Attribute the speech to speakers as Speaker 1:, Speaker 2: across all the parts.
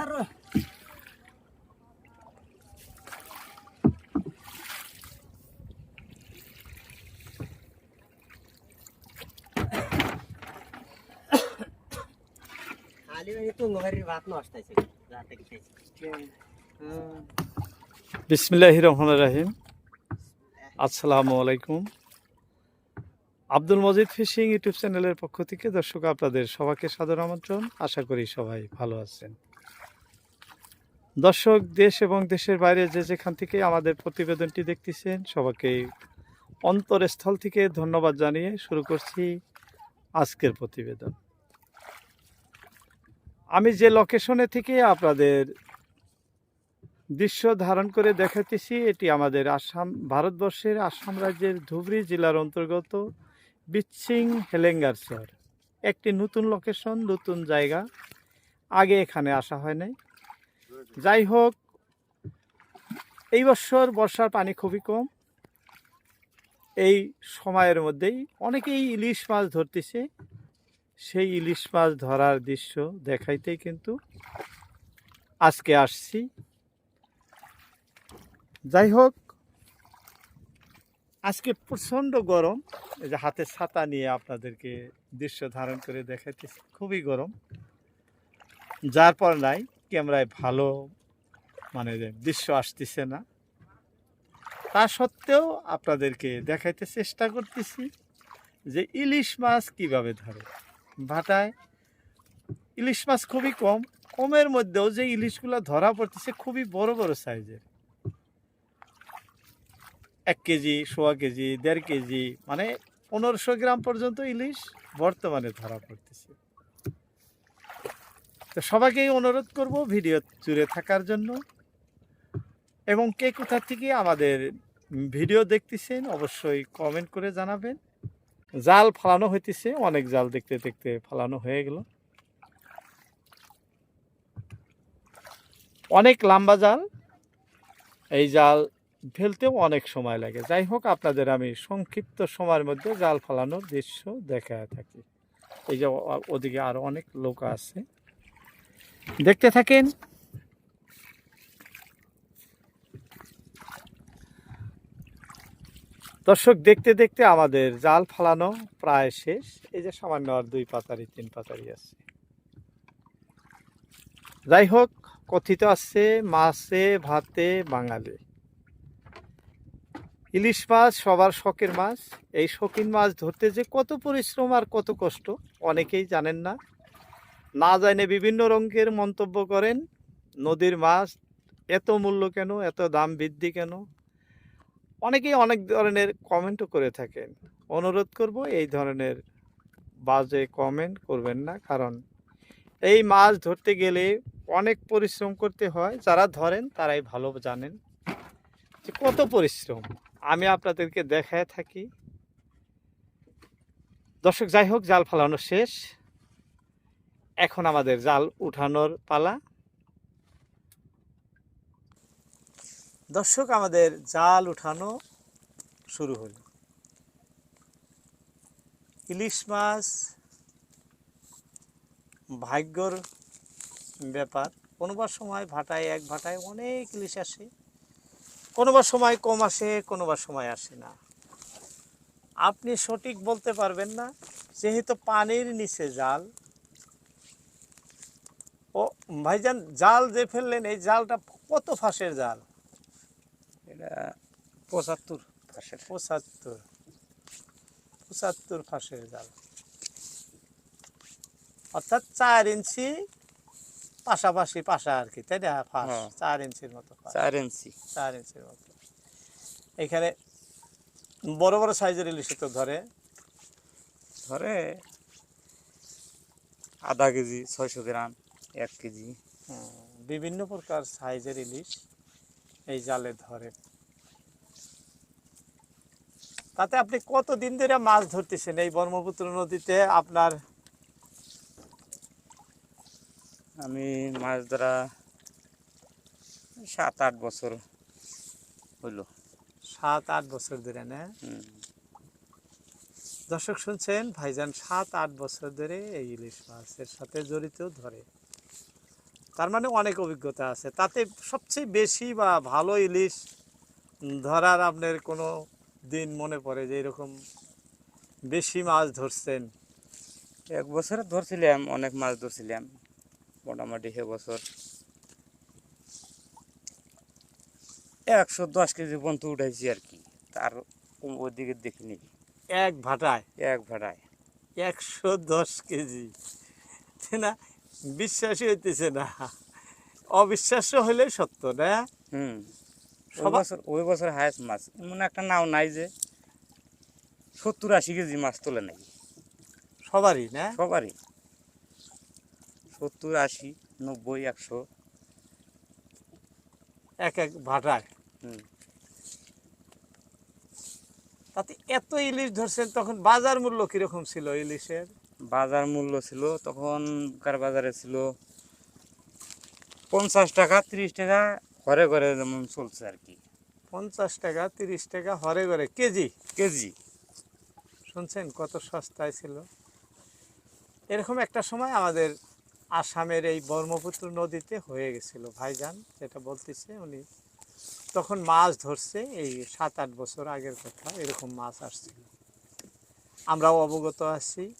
Speaker 1: ছাড়ো।
Speaker 2: বিসমিল্লাহ রহমান রাহিম। আসসালামু আলাইকুম। আব্দুল মজিদ ফিশিং ইউটিউব চ্যানেলের পক্ষ থেকে দর্শক আপনাদের সবাইকে সাদর আমন্ত্রণ। আশা করি সবাই ভালো আছেন। দর্শক, দেশ এবং দেশের বাইরে যে যেখান থেকে আমাদের প্রতিবেদনটি দেখতেছেন, সবাইকে অন্তরস্থল থেকে ধন্যবাদ জানিয়ে শুরু করছি আজকের প্রতিবেদন। আমি যে লোকেশনে থেকে আপনাদের দৃশ্য ধারণ করে দেখাতেছি এটি আমাদের আসাম, ভারতবর্ষের আসাম রাজ্যের ধুবড়ী জেলার অন্তর্গত বিচ্ছিং হেলেঙ্গারসর একটি নতুন লোকেশন নতুন জায়গা, আগে এখানে আসা হয় নাই। যাই হোক, এই বছর বর্ষার পানি খুবই কম। এই সময়ের মধ্যেই অনেকেই ইলিশ মাছ ধরতেছে। সেই ইলিশ মাছ ধরার দৃশ্য দেখাইতেই কিন্তু আজকে আসছি। যাই হোক, আজকে প্রচণ্ড গরম। এই যে হাতে ছাতা নিয়ে আপনাদেরকে দৃশ্য ধারণ করে দেখাইতেছি, খুবই গরম। যার পর নাই ক্যামেরায় ভালো মানে দৃশ্য আসতেছে না। তা সত্ত্বেও আপনাদেরকে দেখাইতে চেষ্টা করতেছি যে ইলিশ মাছ কীভাবে ধরে। ভাটায় ইলিশ মাছ খুবই কম, কমের মধ্যেও যে ইলিশগুলো ধরা পড়তেছে খুবই বড় বড় সাইজের। এক কেজি, সোয়া কেজি, দেড় কেজি মানে পনেরোশো গ্রাম পর্যন্ত ইলিশ বর্তমানে ধরা পড়তেছে। তো সবাইকেই অনুরোধ করব ভিডিও জুড়ে থাকার জন্য। এবং কে কোথা থেকে আমাদের ভিডিও দেখতেছেন অবশ্যই কমেন্ট করে জানাবেন। জাল ফালানো হইতেছে, অনেক জাল দেখতে দেখতে ফালানো হয়ে গেল। অনেক লম্বা জাল, এই জাল ফেলতেও অনেক সময় লাগে। যাই হোক, আপনাদের আমি সংক্ষিপ্ত সময়ের মধ্যে জাল ফালানোর দৃশ্য দেখা থাকি। এই যে, ওদিকে আরও অনেক লোক আছে। দেখতে থাকেন। দর্শক, দেখতে দেখতে আমাদের জাল ফালানো প্রায় শেষ। এই যে সামান্য আর দুই পাতারি, তিন পাতারি আছে। যাই হোক, কথিত আছে, মাছে, ভাতে, বাঙালি। ইলিশ মাছ সবার শখের মাছ। এই শৌখিন মাছ ধরতে যে কত পরিশ্রম আর কত কষ্ট, অনেকেই জানেন না। না জানে বিভিন্ন রঙের মন্তব্য করেন, নদীর মাছ এত মূল্য কেন, এত দাম বৃদ্ধি কেন? অনেকেই অনেক ধরনের কমেন্টও করে থাকেন। অনুরোধ করব এই ধরনের বাজে কমেন্ট করবেন না, কারণ এই মাছ ধরতে গেলে অনেক পরিশ্রম করতে হয়, যারা ধরেন তারাই ভালো জানেন যে কত পরিশ্রম। আমি আপনাদেরকে দেখায় থাকি। দর্শক, যাই হোক, জাল ফালানো শেষ। এখন আমাদের জাল উঠানোর পালা। দর্শক, আমাদের জাল উঠানো শুরু হলো। ইলিশ মাছ ভাগ্যর ব্যাপার। কোনোবার সময় ভাটায়, এক ভাটায় অনেক ইলিশ আসে। কোনোবার সময় কম আসে কোনোবার সময় আসে না। আপনি সঠিক বলতে পারবেন না। যেহেতু পানির নিচে জাল ভাইজান জাল যে ফেললেন এই জালটা কত ফাঁসের জাল?
Speaker 3: এটা পঁচাত্তর পাশের
Speaker 2: পঁচাত্তর। পঁচাত্তর ফাঁসের জাল। অর্থাৎ চার ইঞ্চি পাশাপাশি পাশা আর কি তাই না? ফাঁস
Speaker 3: হ্যাঁ।
Speaker 2: চার ইঞ্চির মতো
Speaker 3: চার ইঞ্চি।
Speaker 2: চার ইঞ্চির মতো। এখানে বড় বড় সাইজের ইলিশ তো ধরে।
Speaker 3: ধরে আধা কেজি ছয়শো গ্রাম। এক কেজি।
Speaker 2: বিভিন্ন প্রকার সাইজের ইলিশ এই জালে ধরে। তাতে আপনি কতদিন ধরে মাছ ধরতেছেন? এই ব্রহ্মপুত্র নদীতে আপনার
Speaker 3: আমি মাছ ধরা সাত আট বছর হইল।
Speaker 2: সাত আট বছর ধরে না? দর্শক শুনছেন ভাইজান সাত আট বছর ধরে এই ইলিশ মাছের সাথে জড়িত ধরে। তার মানে অনেক অভিজ্ঞতা আছে। তাতে সবচেয়ে বেশি বা ভালো ইলিশ ধরার আপনার কোনো দিন মনে পড়ে যে এরকম বেশি মাছ ধরছেন?
Speaker 3: এক বছরে ধরছিলাম অনেক মাছ ধরছিলাম মোটামুটি সে বছর। একশো দশ কেজি পর্যন্ত উঠাইছি আর কি তার কম ওইদিকে দেখিনি।
Speaker 2: এক ভাটায়?
Speaker 3: এক ভাটায়।
Speaker 2: একশো দশ কেজি। না? বিশ্বাসই হইতেছে না। অবিশ্বাস্য হলে সত্য না?
Speaker 3: হুম। ওই বছর ওই বছর হায়েস্ট মাছ এমন একটা নাও নাই যে সত্তর আশি কেজি মাছ তোলে নাকি।
Speaker 2: সবারই না?
Speaker 3: সবারই। সত্তর আশি নব্বই একশো।
Speaker 2: এক এক ভাটায়
Speaker 3: হুম।
Speaker 2: তাতে এত ইলিশ ধরছেন তখন বাজার মূল্য কীরকম ছিল ইলিশের?
Speaker 3: বাজার মূল্য ছিল তখন কার বাজারে ছিল পঞ্চাশ টাকা ত্রিশ টাকা ঘরে ঘরে যেমন চলছে আর কি।
Speaker 2: পঞ্চাশ টাকা তিরিশ টাকা হরে ঘরে কেজি?
Speaker 3: কেজি।
Speaker 2: শুনছেন কত সস্তায় ছিল। এরকম একটা সময় আমাদের আসামের এই ব্রহ্মপুত্র নদীতে হয়ে গেছিল ভাইজান যেটা বলতেছে উনি। তখন মাছ ধরছে এই সাত আট বছর আগের কথা এরকম মাছ আসছিল। আমরাও অবগত আছি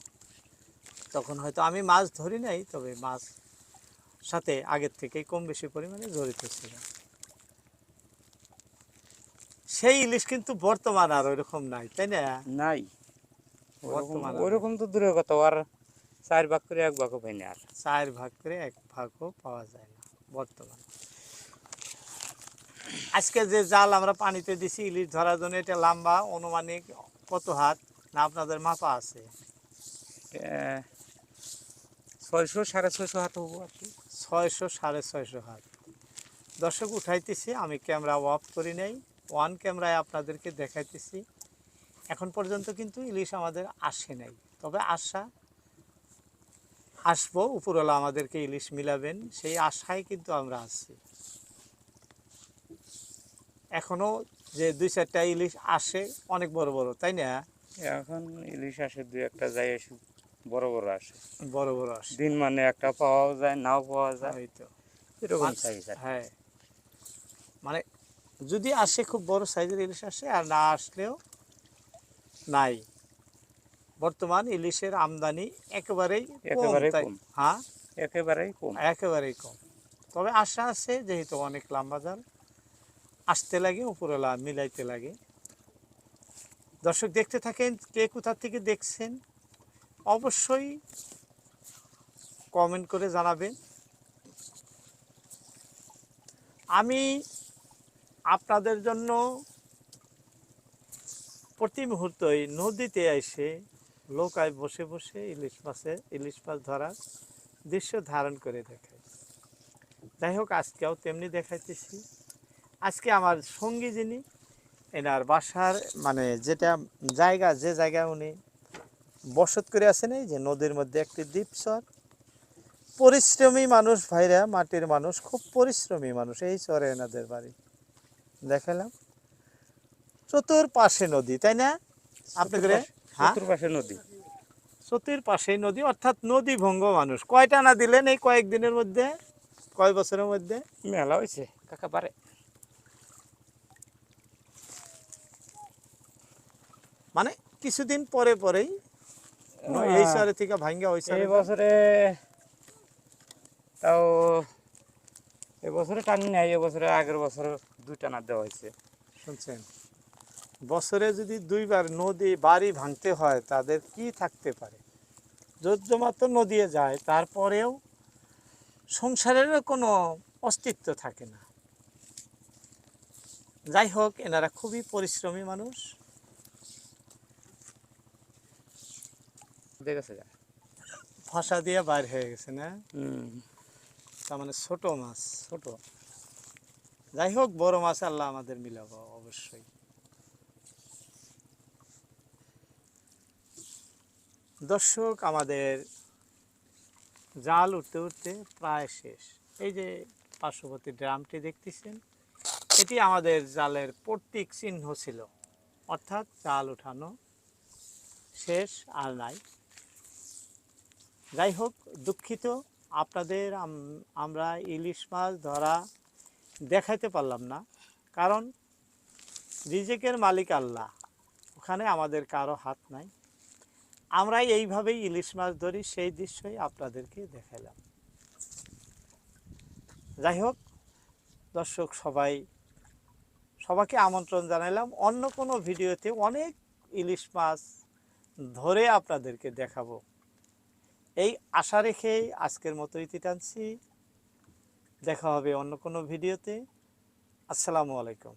Speaker 2: তখন হয়তো আমি মাছ ধরি নাই তবে মাছ সাথে আগের থেকেই কম বেশি পরিমাণে জড়িত ছিল। সেই ইলিশ কিন্তু বর্তমান আর ওইরকম নাই তাই না?
Speaker 3: নাই। ওইরকম তো দূরের কথা আর চার ভাগ করে এক ভাগও পাই না আর।
Speaker 2: চার ভাগ করে এক ভাগও পাওয়া যায় না বর্তমানে। আজকে যে জাল আমরা পানিতে দিছি ইলিশ ধরার জন্য এটা লম্বা অনুমানিক কত হাত? না আপনাদের মাপা আছে?
Speaker 3: ছয়শো সাড়ে ছয়শো হাত হব আর কি।
Speaker 2: ছয়শো সাড়ে ছয়শো হাত। দর্শক উঠাইতেছি আমি ক্যামেরা অফ করি নাই। ওয়ান ক্যামেরায় আপনাদেরকে দেখাইতেছি। এখন পর্যন্ত কিন্তু ইলিশ আমাদের আসে নাই। তবে আশা আসব উপরওয়ালা আমাদেরকে ইলিশ মিলাবেন। সেই আশায় কিন্তু আমরা আছি। এখনও যে দুই চারটা ইলিশ আসে অনেক বড় বড় তাই না?
Speaker 3: এখন ইলিশ আসে দু একটা যায় এসে বড় বড় আসে।
Speaker 2: বড় বড় আসে।
Speaker 3: দিন মানে একটা পাওয়াও যায় নাও পাওয়া যায়।
Speaker 2: এই তো।
Speaker 3: এরকম সাইজ
Speaker 2: হ্যাঁ। মানে যদি আসে খুব বড় সাইজের ইলিশ আসে আর না আসলেও নাই। বর্তমান ইলিশের আমদানি একেবারেই
Speaker 3: একেবারেই কম।
Speaker 2: হ্যাঁ?
Speaker 3: একেবারেই কম।
Speaker 2: একেবারেই কম। তবে আশা আছে যেহেতু অনেক লম্বা জাল আসতে লাগে উপরওয়ালা মিলাইতে লাগে। দর্শক দেখতে থাকেন কে কোথা থেকে দেখছেন? অবশ্যই কমেন্ট করে জানাবেন। আমি আপনাদের জন্য প্রতি মুহূর্তই নদীতে এসে নৌকায় বসে বসে ইলিশ মাছে ইলিশ মাছ ধরার দৃশ্য ধারণ করে দেখাই। যাই হোক, আজকেও তেমনি দেখাইতেছি। আজকে আমার সঙ্গী যিনি, এনার বাসার মানে যেটা জায়গা, যে জায়গায় উনি বসত করে এই যে নদীর মধ্যে একটি দ্বীপ দ্বীপচর পরিশ্রমী মানুষ ভাইরা মাটির মানুষ খুব পরিশ্রমী মানুষ এই চরে এনাদের বাড়ি। দেখালাম। চতুর পাশে নদী তাই না? আপনি করে? হ্যাঁ?
Speaker 3: চতুর্পাশে নদী।
Speaker 2: চতুর পাশে নদী অর্থাৎ নদী ভঙ্গ মানুষ। কয়টা না দিলেন এই কয়েকদিনের মধ্যে? কয় বছরের মধ্যে?
Speaker 3: মেলা হয়েছে কাকা পারে।
Speaker 2: মানে কিছুদিন পরে পরেই এই শহরে থেকে ভাঙ্গা ওই
Speaker 3: এই বছরে তাও এবছরে টানি নাই এবছরে আগের বছর দুই টানা দেওয়া হয়েছে।
Speaker 2: শুনছেন বছরে যদি দুইবার নদী বাড়ি ভাঙতে হয় তাদের কি থাকতে পারে? যদ্যমাত্র নদীয়ে যায় তারপরেও সংসারেরও কোনো অস্তিত্ব থাকে না। যাই হোক এনারা খুবই পরিশ্রমী মানুষ। ভাষা দিয়ে বাইর হয়ে গেছে না? তার মানে ছোট মাছ।
Speaker 3: ছোট।
Speaker 2: যাই হোক বড় মাছ আল্লাহ আমাদের মিলাবো অবশ্যই। দর্শক আমাদের জাল উঠতে উঠতে প্রায় শেষ। এই যে পার্শ্ববর্তী ড্রামটি দেখতেছেন এটি আমাদের জালের প্রতীক চিহ্ন ছিল। অর্থাৎ জাল উঠানো শেষ আর নাই। যাই হোক দুঃখিত। আপনাদের আমরা ইলিশ মাছ ধরা দেখাইতে পারলাম না। কারণ রিজেকের মালিক আল্লাহ। ওখানে আমাদের কারও হাত নাই। আমরা এইভাবেই ইলিশ মাছ ধরি, সেই দৃশ্যই আপনাদেরকে দেখালাম যাই হোক দর্শক সবাই, সবাইকে আমন্ত্রণ জানালাম অন্য কোনো ভিডিওতে অনেক ইলিশ মাছ ধরে আপনাদেরকে দেখাবো। এই আশা রেখেই আজকের মতো ইতি টানছি। দেখা হবে অন্য কোনো ভিডিওতে। আসসালামু আলাইকুম।